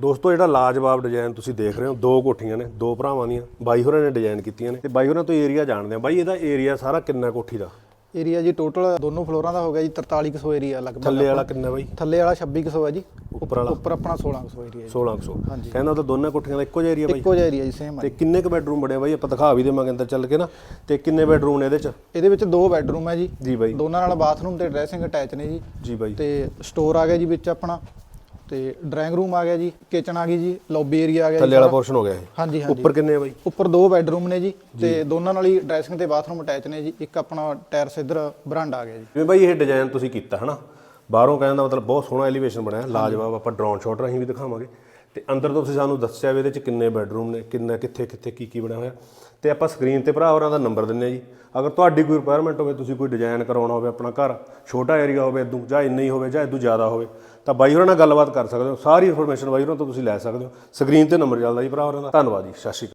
ਦੋਸਤੋ ਜਿਹੜਾ ਲਾਜਵਾਬ ਡਿਜ਼ਾਈਨ ਤੁਸੀਂ ਦੇਖ ਰਹੇ ਹੋ ਦੋ ਕੋਠੀਆਂ ਨੇ ਦੋ ਭਰਾਵਾਂ ਦੀਆਂ ਬਾਈ ਹੋਰਾਂ ਨੇ ਡਿਜ਼ਾਈਨ ਕੀਤੀਆਂ ਨੇ। ਤੇ ਬਾਈ ਹੋਰਾਂ ਤੋਂ ਏਰੀਆ ਜਾਣਦੇ ਆ ਬਾਈ ਇਹਦਾ ਏਰੀਆ ਸਾਰਾ ਕਿੰਨਾ ਕੋਠੀ ਦਾ? ਏਰੀਆ ਜੀ ਟੋਟਲ ਦੋਨੋਂ ਫਲੋਰਾਂ ਦਾ ਹੋ ਗਿਆ ਜੀ 4300 ਏਰੀਆ ਲਗਭਗ ਥੱਲੇ ਵਾਲਾ ਕਿੰਨਾ ਬਾਈ? ਥੱਲੇ ਵਾਲਾ 2600 ਹੈ ਜੀ। ਉੱਪਰ ਵਾਲਾ। ਉੱਪਰ ਆਪਣਾ 1600 ਏਰੀਆ ਜੀ। 1600 ਹਾਂਜੀ। ਕਹਿੰਦਾ ਤਾਂ ਦੋਨਾਂ ਕੋਠੀਆਂ ਦਾ ਇੱਕੋ ਜਿਹਾ ਏਰੀਆ ਬਾਈ? ਇੱਕੋ ਜਿਹਾ ਏਰੀਆ ਜੀ ਸੇਮ ਹੈ ਤੇ ਕਿੰਨੇ ਕੁ ਬੈਡਰੂਮ ਬਣੇ ਬਾਈ? ਆਪਾਂ ਦਿਖਾ ਵੀ ਦੇਵਾਂਗੇ ਅੰਦਰ ਚੱਲ ਕੇ ਨਾ। ਤੇ ਕਿੰਨੇ ਬੈਡਰੂਮ ਨੇ ਇਹਦੇ ਚ? ਇਹਦੇ ਵਿੱਚ ਦੋ ਬੈੱਡਰੂਮ ਹੈ ਜੀ। ਜੀ ਬਾਈ। ਦੋਨਾਂ ਨਾਲ ਬਾਥਰੂਮ ਤੇ ਡਰੈਸਿੰਗ ਅਟੈਚ ਨੇ ਜੀ। ਜੀ ਬਾਈ। ਤੇ ਸਟੋਰ ਆ ਗਿਆ ਜੀ ਵਿੱਚ ਆਪਣਾ। ਤੇ ਡਰਾਇੰਗ ਰੂਮ ਆ ਗਿਆ ਜੀ ਕਿਚਨ ਆ ਗਈ ਜੀ ਲੌਬੀ ਏਰੀਆ ਆ ਗਿਆ ਥੱਲੇ ਵਾਲਾ। ਪੋਰਸ਼ਨ ਹੋ ਗਿਆ ਇਹ? ਹਾਂਜੀ ਹਾਂਜੀ। ਉੱਪਰ ਕਿੰਨੇ ਆ ਬਾਈ? ਉੱਪਰ ਦੋ ਬੈੱਡਰੂਮ ਨੇ ਜੀ ਤੇ ਦੋਨਾਂ ਨਾਲ ਹੀ ਡਰੈਸਿੰਗ ਤੇ ਬਾਥਰੂਮ ਅਟੈਚ ਨੇ ਜੀ। ਇੱਕ ਆਪਣਾ ਟੈਰਸ ਇਧਰ ਬਰਾਂਡਾ ਆ ਗਿਆ ਜੀ। ਜਿਵੇਂ ਬਾਈ ਇਹ ਡਿਜ਼ਾਈਨ ਤੁਸੀਂ ਕੀਤਾ ਹਨਾ ਬਾਹਰੋਂ ਕਹਿਣ ਦਾ ਮਤਲਬ ਬਹੁਤ ਸੋਹਣਾ ਐਲੀਵੇਸ਼ਨ ਬਣਿਆ ਲਾਜਵਾਬ ਆਪਾਂ ਡਰੋਨ ਸ਼ਾਟ ਰਾਹੀਂ ਵੀ ਦਿਖਾਵਾਂਗੇ। ਤੇ ਅੰਦਰ ਤੋਂ ਤੁਸੀਂ ਸਾਨੂੰ ਦੱਸਿਆ ਵੀ ਇਹਦੇ ਚ ਕਿੰਨੇ ਬੈਡਰੂਮ ਨੇ, ਕਿੰਨਾ, ਕਿੱਥੇ ਕਿੱਥੇ, ਕੀ ਕੀ ਬਣਿਆ ਹੋਇਆ। ਤੇ ਆਪਾਂ ਸਕਰੀਨ ਤੇ ਭਰਾ ਹੋਰਾਂ ਦਾ ਨੰਬਰ ਦਿੰਨੇ ਆ ਜੀ। ਅਗਰ ਤੁਹਾਡੀ ਕੋਈ ਰਿਕੁਆਇਰਮੈਂਟ ਹੋਵੇ, ਤੁਸੀਂ ਕੋਈ ਡਿਜ਼ਾਈਨ ਕਰਾਉਣਾ ਹੋਵੇ ਆਪਣਾ ਘਰ, ਛੋਟਾ ਏਰੀਆ ਹੋਵੇ ਇਦੋਂ ਜਾਂ ਇੰਨਾ ਹੀ ਹੋਵੇ, ਜਾਂ ਇਦੋਂ ਜ਼ਿਆਦਾ ਹੋਵੇ, ਤਾਂ ਬਾਈ ਹੋਰਾਂ ਨਾਲ ਗੱਲਬਾਤ ਕਰ ਸਕਦੇ ਹੋ। ਸਾਰੀ ਇਨਫੋਰਮੇਸ਼ਨ ਬਾਈ ਹੋਰਾਂ ਤੋਂ ਤੁਸੀਂ ਲੈ ਸਕਦੇ ਹੋ। ਸਕਰੀਨ ਤੇ ਨੰਬਰ ਚੱਲਦਾ ਜੀ ਭਰਾ ਹੋਰਾਂ ਦਾ। ਧੰਨਵਾਦ ਜੀ, ਸਤਿ ਸ਼੍ਰੀ ਅਕਾਲ।